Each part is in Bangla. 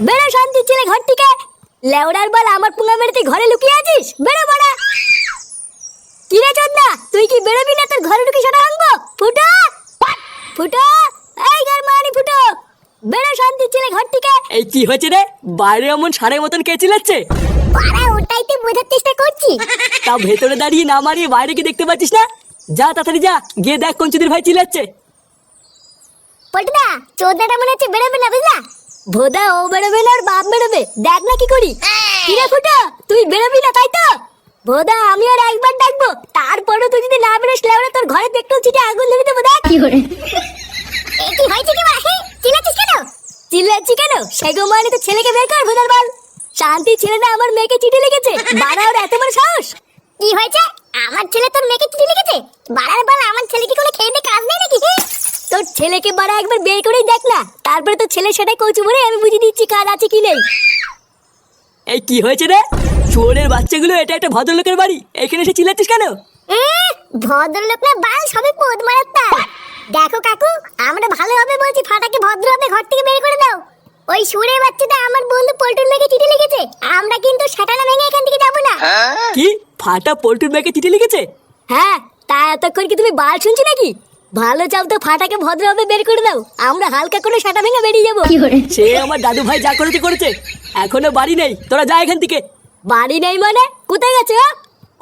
বেরো শান্তির ছেলে ঘর থেকে লেওড়ার বল আমার পুঙ্গা মেরে তুই ঘরে লুকিয়ে আছিস? বেরো বাড়া। কিরে চন্দা তুই কি বেরোবি না তোর ঘরে ঢুকে সেটা ভাঙবো? ফুটো! ফুটো! এই ঘর মারি ফুটো! বেরো শান্তির ছেলে ঘর থেকে এই কি হয়েছে রে? বাইরে এমন সারের মতন কে চিল্লাচ্ছে? পাড়া ওটাই তো বোঝার চেষ্টা করছি। তা ভেতরে দাঁড়িয়ে না মারিয়ে বাইরে কি দেখতে পাচ্ছিস না? যা তাড়াতাড়ি যা গিয়ে দেখ কঞ্চুদের ভাই চিল্লাচ্ছে। পটদা চোদ্দাটা মনে হচ্ছে বেরোবে না বুঝলা? ভোদা ও বেরোবে না আর বাপ বেরোবে? দেখ না কি করি। কিরে ফুটা তুই বেরোবি না তাই তো? ভোদা আমি আর একবার ডাকবো। তারপরে তুই যদি না বেরোস তোর ঘরে আগুন লেগে দেবো দেখ। কি করে? কি হয়েছে কি বাহে চিল্লাচ্ছিস কেন? চিল্লাচ্ছি কেন? সেগো মানে তো ছেলেকে বের কর ভোদার বল। শান্তি ছেলেটা আমার মেয়েকে চিঠি লিখেছে। বাড়া ওর এত বড় সাহস? কি হয়েছে? আমার ছেলে তোর মেয়েকে চিঠি লিখেছে? বাড়ার বল আমার ছেলে কি কোনো খেয়ে কাজ নেই নাকি তোর ছেলেকে বাড়া একবার বের করেই দেখ না। তারপরে তো ছেলে সেটাই কৌচু বলে আমি বুঝিয়ে দিচ্ছি কাজ আছে কি নেই। এই কি হয়েছে রে? চোরের বাচ্চাগুলো এটা একটা ভদ্রলোকের বাড়ি? এখানে এসে চিল্লাচ্ছিস কেন? ভদ্রলোক না বাল সবে পদ মারাত্তা দেখো কাকু আমরা ভালো হবে বলছি ফাটাকে ভদ্র হবে ঘর থেকে বের করে দাও। ওই সুরে বাচ্চাটা আমার বন্ধু পল্টুর মেয়েকে চিঠি লিখেছে। আমরা কিন্তু সেটানা ভেঙে এখান থেকে যাব না। কি? ফাটা পোল্টুর ব্যাগে চিঠি লিখেছে? হ্যাঁ তা এতক্ষণ কি তুমি বাল শুনছি নাকি? ভালো চাও তো ফাটাকে ভদ্রভাবে বের করে দাও। আমরা হালকা করে সেটা ভেঙে বেরিয়ে যাব। সে আমার দাদু ভাই যা করেছে করেছে। এখনও বাড়ি নেই। তোরা যা এখান থেকে। বাড়ি নেই মানে? কোথায় গেছে ও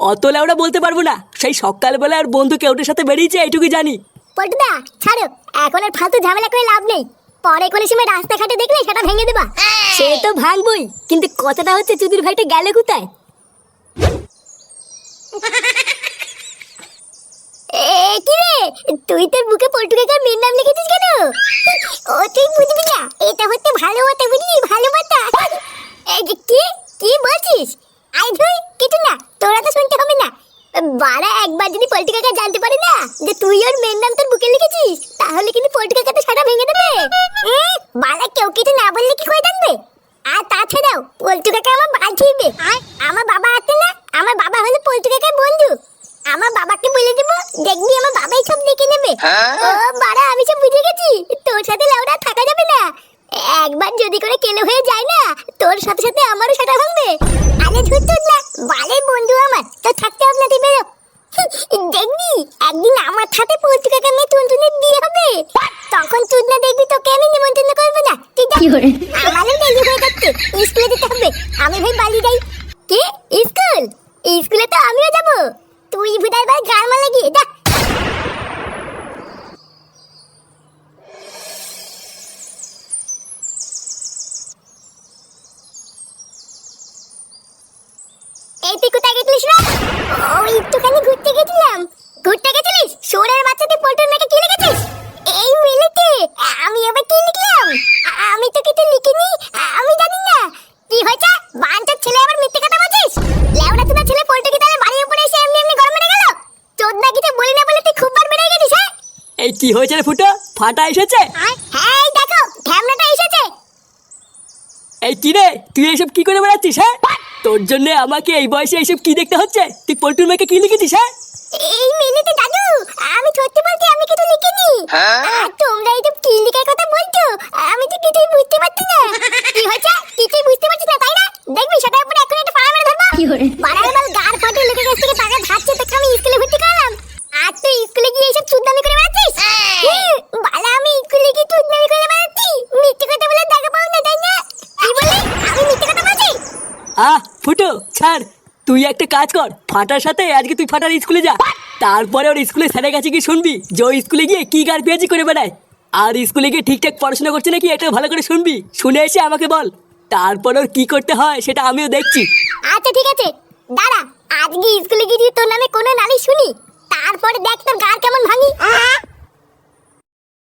অত লেওড়া বলতে পারব না। সেই সকালবেলা আর বন্ধু কেউটের সাথে বেরিয়েছে এইটুকু জানি। পল্টুদা ছাড়ো। এখন আর ফালতু ঝামেলা করে লাভ নেই। পরে কোনো সময় রাস্তাঘাটে দেখলে সেটা ভেঙে দেবা। সে তো ভাঙবই। কিন্তু কথাটা হচ্ছে চুদির ভাইটা গেলে কোথায়? তুই তোর বুকে পল্টু কাকার মেয়ের নাম লিখেছিস কেন? ও, তুই বুঝবি না। এটা হচ্ছে ভালো কথা, বুঝলি? ভালো কথা। কি? কি বলছিস? আই ধুই কিছু না। তোরা তো শুনতে হবে না। বাড়া, একবার যদি পল্টু কাকা জানতে পারে না যে তুই ওর মেয়ের নাম তোর বুকে লিখেছিস, তাহলে কিন্তু পল্টু কাকা তো সারা ভেঙে দেবে। বাড়া, কেউ কিছু না বললে কি হয়ে থাকবে আর তাছাড়াও পল্টু কাকা আমার ছিড়বে আমার বাবা আছে না, আমার বাবা হলো পল্টু কাকার বন্ধু আমার বাবাকে বলে দেবো দেখবি আমার বাবাই দেখে নেবে ও বাড়া আমি সব বুঝে গেছি। তোর সাথে লাউডা থাকা যাবে না। একবার যদি করে কেলো হয়ে যায় না তোর সাথে সাথে আমারও সেটা ভাঙবে। আরে ধুর না বালের বন্ধু আমার তো থাকতে হবে না তুই বেরো। দেখবি একদিন আমার সাথে পৌঁছে কাকা মেয়ে টুনটুনের বিয়ে হবে। তখন তুই না দেখবি তোকে আমি নিমন্ত্রণ করব না। তুই যা আমারও দেরি হয়ে যাচ্ছে স্কুলে যেতে হবে। আমি ভাই বালি যাই। কি? স্কুল? স্কুলে তো আমিও যাব। তুই বুধাই ভাই গান মালা গিয়ে যা। এই তুই কোথায় গেছিলিস রে? ওই একটুখানি ঘুরতে গেছিলাম। ঘুরতে গেছিলিস? সোরের বাচ্চাতে পল্টুর মেয়েকে কি লিখেছিস? এই মিলেতে আমি আবার কি লিখলাম? আমি তো কিছু লিখিনি। আমি জানি না। কি হয়েছে? বাঞ্চার ছেলে আবার মিথ্যে কথা বলছিস? লেওড়া চোদা ছেলে পল্টু কি তাহলে বাড়ির উপরে এসে এমনি এমনি গরম মেরে গেল? চোদনা কিছু বলি না বলে তুই খুব বার বেড়ে গেছিস হ্যাঁ? এই কি হয়েছে রে ফুটো? ফাটা এসেছে? হ্যাঁ দেখো ঢ্যামনাটা এসেছে। এই কি রে? তুই এইসব কি করে বেড়াচ্ছিস হ্যাঁ? তোর জন্য আমাকে এই বয়সে এইসব কি দেখতে হচ্ছে? তুই পোল্টুর মেয়েকে কি লিখেছিস হ্যাঁ? এই মিনিটে দাদু আমি সত্যি বলছি আমি কিছু লিখিনি। আর তোমরা এই যে কি লিখার কথা বলছো? আমি তো কিছুই বুঝতে পারছি না। কি হয়েছে? কিছুই বুঝতে পারছিস না তাই না? দেখবি সেটার উপরে এখন একটা মেরে ধরবো। বাড়ার বল গার ফাটে লোকের কাছ থেকে টাকা ধাচ্ছে তোকে আমি স্কুলে ভর্তি করালাম। আর তুই স্কুলে গিয়ে এইসব আহ ফুটো ছাড়। তুই একটা কাজ কর। ফাটার সাথে আজকে তুই ফাটার স্কুলে যা। তারপরে ওর স্কুলে স্যারের কাছে গিয়ে শুনবি যে ওই স্কুলে গিয়ে কি গার পেঁয়াজি করে বেড়ায়। আর স্কুলে গিয়ে ঠিকঠাক পড়াশোনা করছে নাকি এটা ভালো করে শুনবি। শুনে এসে আমাকে বল। তারপর ওর কি করতে হয় সেটা আমিও দেখছি। আচ্ছা ঠিক আছে। দাঁড়া আজকে স্কুলে গিয়ে তোর নামে কোনো নালিশ শুনি তারপরে দেখ তোর গার কেমন ভাঙি।